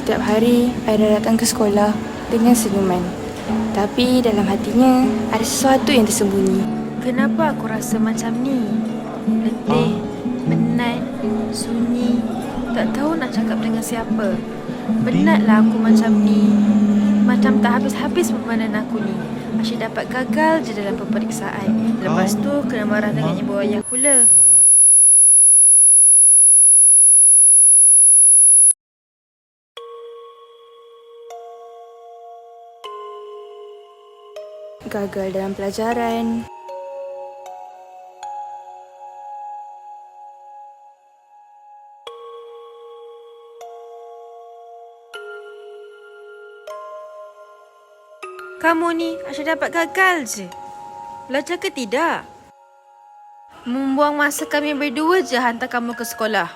Setiap hari, Aira datang ke sekolah dengan senyuman. Tapi dalam hatinya, ada sesuatu yang tersembunyi. Kenapa aku rasa macam ni? Letih, penat, sunyi, tak tahu nak cakap dengan siapa. Penatlah aku macam ni. Macam tak habis-habis permainan aku ni. Asyik dapat gagal je dalam peperiksaan. Lepas tu kena marah dengan ibu ayah pula. Gagal dalam pelajaran. Kamu ni asyik dapat gagal je. Belajar ke tidak? Membuang masa kami berdua je hantar kamu ke sekolah.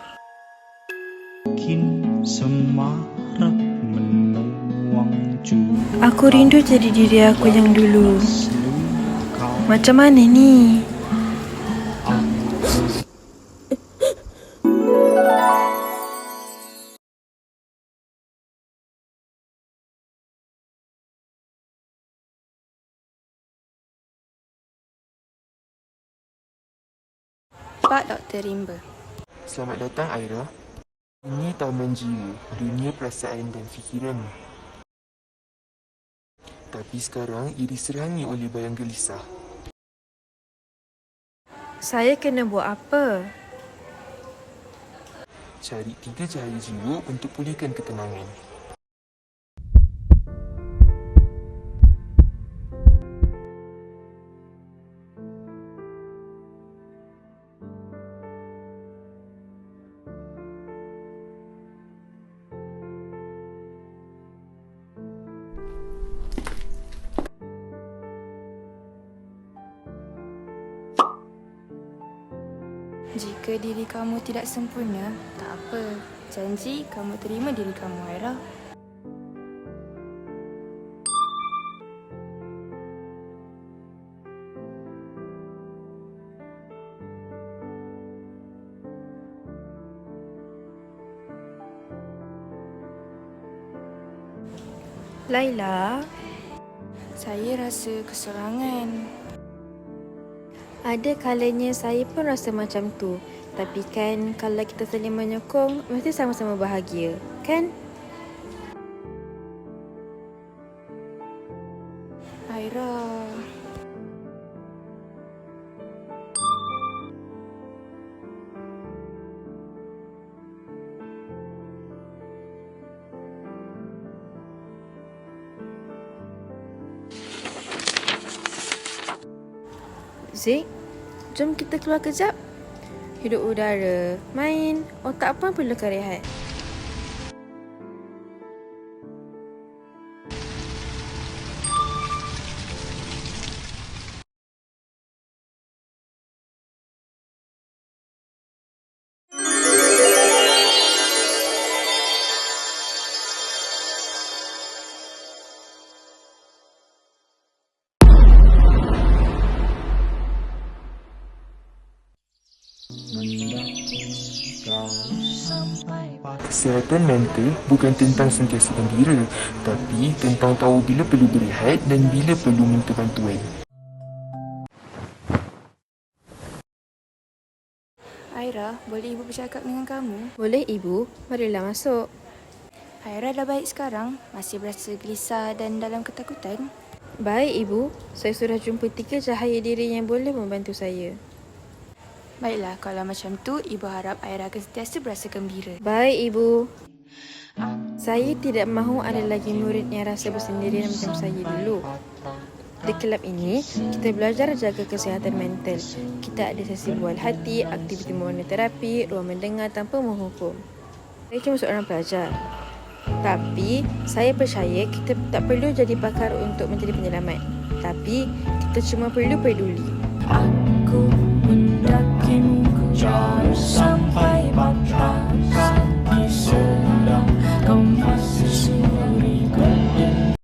Mungkin semarak Aku rindu jadi diri aku yang dulu. Macam mana ni? Pak Dr. Rimba. Selamat datang Aira. Ini taman jiwa, dunia perasaan dan fikiran. Tapi sekarang ia diserangi oleh bayang gelisah. Saya kena buat apa? Cari tiga cahaya jiwa untuk pulihkan ketenangan. Jika diri kamu tidak sempurna, tak apa. Janji kamu terima diri kamu, Aira. Laila, Saya rasa kesorangan. Ada kalanya saya pun rasa macam tu. Tapi kan kalau kita saling menyokong, mesti sama-sama bahagia. Kan? Zik, jom kita keluar kejap. Hidup udara, main, otak pun perlukan rehat. Kesihatan mental bukan tentang sentiasa gembira, tapi tentang tahu bila perlu berehat dan bila perlu minta bantuan. Aira, boleh ibu bercakap dengan kamu? Boleh ibu? Marilah masuk. Aira dah baik sekarang? Masih berasa gelisah dan dalam ketakutan? Baik ibu, saya sudah jumpa tiga cahaya diri yang boleh membantu saya. Baiklah, kalau macam tu, ibu harap Aira akan sentiasa berasa gembira. Baik ibu. Saya tidak mahu ada lagi murid yang rasa bersendirian macam saya dulu. Di kelab ini, kita belajar jaga kesihatan mental. Kita ada sesi bual hati, aktiviti mewarna terapi, ruang mendengar tanpa menghukum. Saya cuma seorang pelajar. Tapi, saya percaya kita tak perlu jadi pakar untuk menjadi penyelamat. Tapi, kita cuma perlu peduli. aku